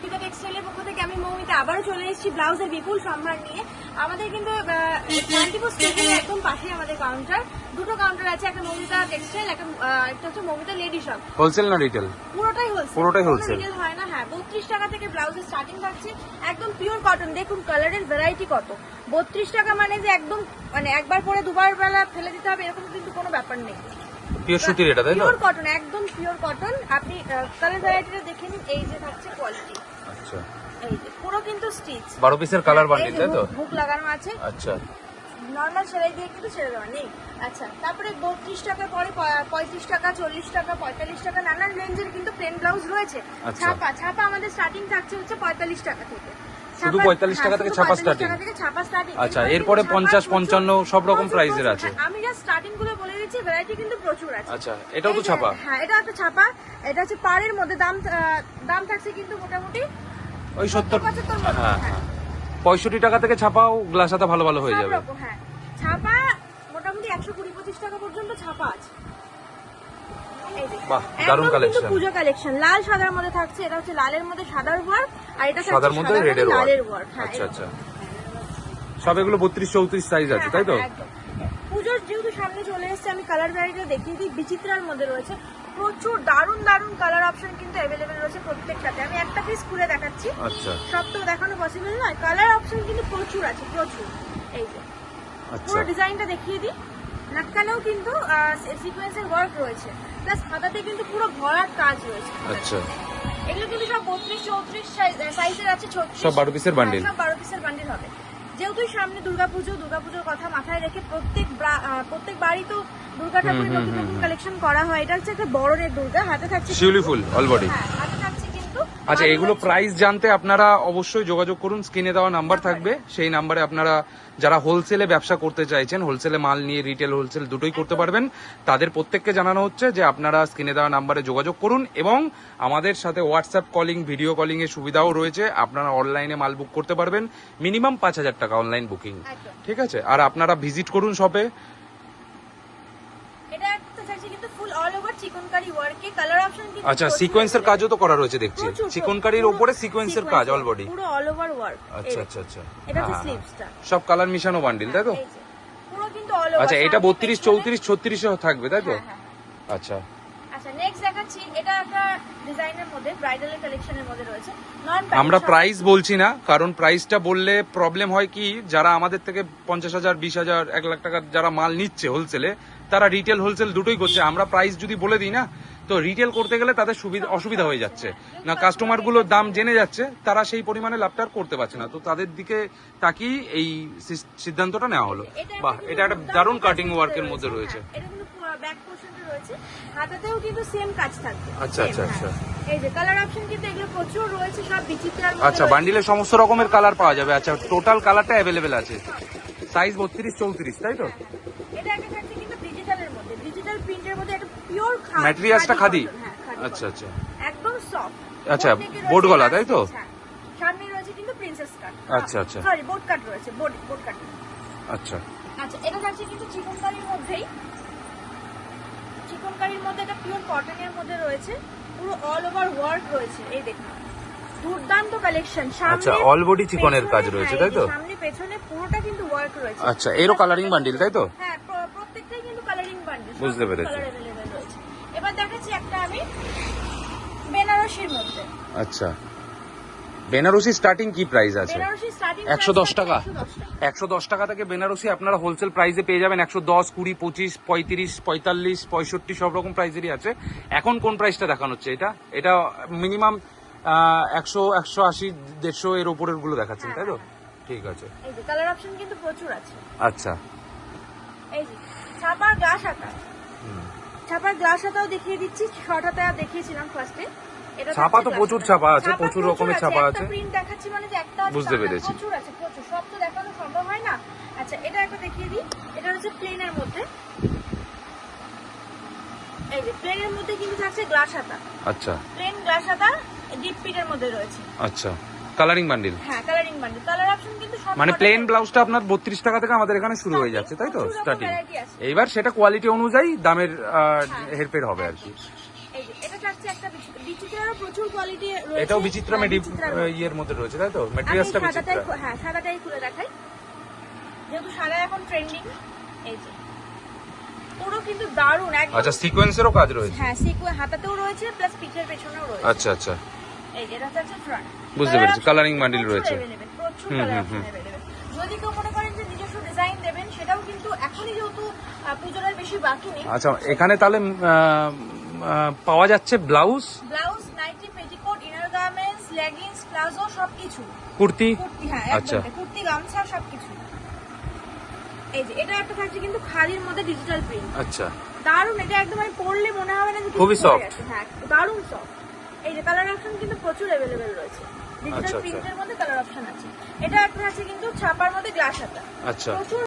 ফিতা টেক্সটাইলের পক্ষ থেকে আমি মৌমিতা আবারও চলে এসেছি ব্লাউজের বিপুল সম্ভার নিয়ে। আমাদের কিন্তু শান্তিপুর স্টেশনের একদম পাশেই আমাদের কাউন্টার দুটো কাউন্টার আছে একটা মৌমিতা টেক্সটাইল একটা একটা হচ্ছে মৌমিতা লেডি শপ হোলসেল না রিটেল পুরোটাই হোলসেল পুরোটাই wholesale। রিটেল হয় না হ্যাঁ বত্রিশ টাকা থেকে ব্লাউজের স্টার্টিং থাকছে। একদম পিওর কটন দেখুন কালারের ভ্যারাইটি কত। বত্রিশ টাকা মানে যে একদম মানে একবার পরে দুবার বেলা ফেলে দিতে হবে এরকম কিন্তু কোনো ব্যাপার নেই। পিওর সুতির এটা তাই তো? পিওর কটন একদম পিওর কটন আপনি কালার ভ্যারাইটিটা দেখে নিন এই যে থাকছে কোয়ালিটি আচ্ছা। এই যে পুরো কিন্তু স্টিচ বারো পিসের কালার বান্ডিল তাই তো? হুক লাগানো আছে। আচ্ছা। নর্মাল সেলাই দিয়ে কিন্তু ছেড়ে দেওয়া নেই। আচ্ছা তারপরে বত্রিশ টাকা পরে পঁয়ত্রিশ টাকা চল্লিশ টাকা পঁয়তাল্লিশ টাকা নানান রেঞ্জের কিন্তু প্লেন ব্লাউজ রয়েছে। আচ্ছা। ছাপা ছাপা আমাদের স্টার্টিং থাকছে হচ্ছে পঁয়তাল্লিশ টাকা থেকে। শুধু পঁয়তাল্লিশ টাকা হ্যাঁ, থেকে ছাপা 45 starting? টাকা থেকে ছাপা starting। আচ্ছা, এরপরে পঞ্চাশ কিন্তু 50, ছাপা 55 সব রকম প্রচুর। আছে। আমি জাস্ট স্টার্টিংগুলো বলে দিচ্ছি ভ্যারাইটি কিন্তু প্রচুর আছে আচ্ছা এটাও তো ছাপা হ্যাঁ এটা একটা ছাপা এটা হচ্ছে পাড়ের মধ্যে দাম দাম থাকছে কিন্তু মোটামুটি ওই সত্তর হ্যাঁ হ্যাঁ। হ্যাঁ পঁয়ষট্টি টাকা থেকে ছাপাও গ্লাস হাতা ভালো ভালো হয়ে যাবে হ্যাঁ ছাপা মোটামুটি একশো কুড়ি পঁচিশ টাকা পর্যন্ত ছাপা আছে। বাহ, দারুণ একদম কিন্তু কালেকশন লাল সাদার মধ্যে থাকছে এটা হচ্ছে লালের মধ্যে সাদার ওয়ার্ক আর এটা সাদার মধ্যে ওয়ার্ক হ্যাঁ আচ্ছা আচ্ছা। সব এগুলো বত্রিশ চৌত্রিশ সাইজ আছে হ্যাঁ, তাই তো? হ্যাঁ, পুজোর যেহেতু সামনে চলে এসেছে আমি কালার ভ্যারাইটিটা দেখিয়ে দিই বিচিত্রার মধ্যে রয়েছে। প্রচুর দারুণ দারুণ কালার অপশন কিন্তু অ্যাভেলেবেল রয়েছে প্রত্যেকটাতে। আমি একটা পিস খুলে দেখাচ্ছি। আচ্ছা। সব তো দেখানো পসিবল নয়। কালার অপশন কিন্তু প্রচুর আছে প্রচুর। এই যে। পুরো ডিজাইনটা দেখিয়ে দিই। নাটকালেও কিন্তু সিকোয়েন্সের ওয়ার্ক রয়েছে। প্লাস হাতাতে কিন্তু পুরো ভরার কাজ রয়েছে আচ্ছা। এগুলো কিন্তু সব বত্রিশ চৌত্রিশ সাইজের আছে ছত্রিশ। সব 12 পিসের bundle? সব বারো পিসের বান্ডিল হবে। যেহেতু সামনে দুর্গাপুজো দুর্গাপুজোর কথা মাথায় রেখে প্রত্যেক ব্রা- প্রত্যেক বাড়ি তো দুর্গা ঠাকুরের নতুন নতুন কালেকশন করা হয়। এটা হচ্ছে একটা বড়নের দুর্গা হাতে থাকছে শিউলি ফুল অল বডি হ্যাঁ হাতে থাকছে কিন্তু আচ্ছা এগুলো প্রাইস জানতে আপনারা অবশ্যই যোগাযোগ করুন। স্ক্রিনে দেওয়া নাম্বার থাকবে। সেই নাম্বারে আপনারা যারা হোলসেলে ব্যবসা করতে চাইছেন হোলসেলে মাল নিয়ে রিটেল হোলসেল দুটোই করতে পারবেন। তাদের প্রত্যেককে জানানো হচ্ছে যে আপনারা স্ক্রিনে দেওয়া নাম্বারে যোগাযোগ করুন এবং আমাদের সাথে হোয়াটসঅ্যাপ কলিং ভিডিও কলিং এর সুবিধাও রয়েছে। আপনারা অনলাইনে মাল বুক করতে পারবেন। মিনিমাম পাঁচ হাজার টাকা অনলাইন বুকিং ঠিক আছে? আর আপনারা ভিজিট করুন শপে এটা একটা থাকছে কিন্তু ফুল ওয়ার্কে কালার অপশন কিন্তু আচ্ছা সিকোয়েন্সের কাজও তো করা রয়েছে দেখছি। প্রচুর, চিকনকারির পুরো ওপরে সিকোয়েন্সের কাজ অল বডি পুরো অল ওভার ওয়ার্ক আচ্ছা আচ্ছা আচ্ছা। এটা হচ্ছে হ্যাঁ, হ্যাঁ। স্লিভসটা সব কালার মিশানো বান্ডিল তাই তো? পুরো কিন্তু অল ওভার আচ্ছা এটা বত্রিশ চৌত্রিশ ছত্রিশও থাকবে তাই তো? হ্যাঁ, আচ্ছা। আচ্ছা নেক্সট দেখাচ্ছি। এটা একটা ডিজাইনের মধ্যে ব্রাইডালের কালেকশনের মধ্যে রয়েছে। আমরা প্রাইস বলছি না কারণ প্রাইসটা বললে প্রবলেম হয় কি যারা আমাদের থেকে পঞ্চাশ হাজার বিশ হাজার এক লাখ টাকার যারা মাল নিচ্ছে হোলসেলে তারা রিটেল হোলসেল দুটোই করছে। আমরা প্রাইস যদি বলে দিই না তো রিটেল করতে গেলে তাদের সুবিধা অসুবিধা হয়ে যাচ্ছে। না কাস্টমারগুলোর দাম জেনে যাচ্ছে তারা সেই পরিমাণে লাভটা আর করতে পারছে না। তো তাদের দিকে তাকিয়ে এই সিদ্ধান্তটা নেওয়া হলো। বাহ এটা একটা দারুণ কাটিং ওয়ার্কের মধ্যে রয়েছে। হ্যাঁ, হাতাতেও কিন্তু সেম কাজ থাকবে। আচ্ছা, আচ্ছা, হ্যাঁ। আচ্ছা। এই যে কালার অপশন কিন্তু এগুলো প্রচুর রয়েছে সব বিচিত্রার আচ্ছা। বান্ডিলে সমস্ত রকমের কালার পাওয়া যাবে। আচ্ছা টোটাল কালারটা অ্যাভেলেবেল আছে। সাইজ বত্রিশ চৌত্রিশ তাই তো? এটা একটা থাকছে কিন্তু ডিজিটালের মধ্যে ডিজিটাল প্রিন্টের মধ্যে একটা পিওর খাদি ম্যাটেরিয়ালসটা খাদি হ্যাঁ, আচ্ছা আচ্ছা। একদম সফট আচ্ছা, boat গলা, তাই তো? সামনে রয়েছে কিন্তু প্রিন্সেস কাট আচ্ছা, আচ্ছা। সরি বোট কাট রয়েছে বোট বোট কাট আচ্ছা। আচ্ছা এটা থাকছে কিন্তু চিকনকারির মধ্যেই। চিকনকারির মধ্যে এটা পিওর কটনের মধ্যে রয়েছে। পুরো অল ওভার ওয়ার্ক রয়েছে। এই দেখুন। দুর্দান্ত কালেকশন আচ্ছা, all body চিকনের কাজ রয়েছে, হ্যাঁ, তাই তো? সামনে পেছনে পুরোটা কিন্তু ওয়ার্ক রয়েছে। আচ্ছা এরও কালারিং বান্ডিল তাই তো? হ্যাঁ প্রত্যেকটাই কিন্তু কালারিং বান্ডিল বুঝতে পেরেছি। রয়েছে এবার দেখাচ্ছি একটা আমি বেনারসির মধ্যে। আচ্ছা। বেনারসি স্টার্টিং কি প্রাইস আছে? একশো দশ টাকা। একশো দশ টাকা। থেকে বেনারসি আপনারা হোলসেল প্রাইসে পেয়ে যাবেন একশো দশ কুড়ি পঁচিশ পঁয়ত্রিশ পঁয়তাল্লিশ পঁয়ষট্টি সব রকম প্রাইসেরই আছে। এখন কোন প্রাইসটা দেখানো হচ্ছে এটা? এটা মিনিমাম একশো একশো আশি দেড়শো এর ওপরেরগুলো দেখাচ্ছেন তাই তো? ঠিক আছে। কালার অপশন কিন্তু প্রচুর আছে। আচ্ছা। এই যে ছাপার গ্লাস হাতাও দেখিয়ে দিচ্ছি। শর্ট হাতা দেখিয়েছিলাম ফার্স্টে ছাপা তো প্রচুর ছাপা আছে, প্রচুর রকমের ছাপা আছে। প্রিন্ট দেখাচ্ছি মানে যে একটা বুঝতে পেরেছি। প্রচুর আছে প্রচুর। সব তো দেখানো সম্ভব হয় না? আচ্ছা এটা একটা দেখিয়ে দিই। এটা হচ্ছে প্লেনের মধ্যে। এই যে প্লেনের মধ্যে কিন্তু থাকছে গ্লাস হাতা। আচ্ছা। প্লেন গ্লাস হাতা ডিপ পিটের মধ্যে রয়েছে। আচ্ছা। কালারিং বান্ডিল হ্যাঁ কালারিং বান্ডিল কালার অপশন কিন্তু সব মানে প্লেন ব্লাউজটা আপনার বত্রিশ টাকা থেকে আমাদের এখানে শুরু হয়ে যাচ্ছে তাই তো? স্টার্টিং এইবার সেটা কোয়ালিটি অনুযায়ী দামের হেরফের হবে আর কি। এটাও বিচিত্রা হ্যাঁ, মেডি ইয়ের মধ্যে রয়েছে তাই তো? মেটেরিয়ালসটা বিচিত্রা। হ্যাঁ সাদাটাই খুলে দেখাই। যেহেতু সাদা এখন ট্রেন্ডিং এই যে। পুরো কিন্তু দারুণ আচ্ছা সিকোয়েন্সেরও কাজ রয়েছে? হ্যাঁ সিকুয়ে হাতাতেও রয়েছে প্লাস পিঠের পেছনেও রয়েছে। আচ্ছা আচ্ছা। এই এটা হচ্ছে ফ্রন্ট বুঝতে পেরেছি, রয়েছে। প্রচুর কালার হুম, হুম। যদি কেউ মনে করেন যে নিজস্ব ডিজাইন দেবেন সেটাও কিন্তু এখনই যেহেতু পুজোর বেশি বাকি নেই। আচ্ছা এখানে তাহলে পাওয়া যাচ্ছে blouse blouse nightie petticoat inner garments leggings palazzo সবকিছু। কুর্তি? কুর্তি হ্যাঁ আচ্ছা। কুর্তি গামছা সবকিছু। এই যে এটা একটা থাকছে কিন্তু খাদির মধ্যে ডিজিটাল প্রিন্ট আচ্ছা। দারুণ এটা একদম আমি পরলে মনে হবে না যে খুবই soft। হ্যাঁ দারুণ সফট এই যে কালার অপশন কিন্তু প্রচুর অ্যাভেলেবেল রয়েছে। আচ্ছা, ডিজিটাল আচ্ছা। প্রিন্টের মধ্যে কালার অপশন আছে। এটা একটা আছে কিন্তু ছাপার মধ্যে গ্লাস আছে আচ্ছা। প্রচুর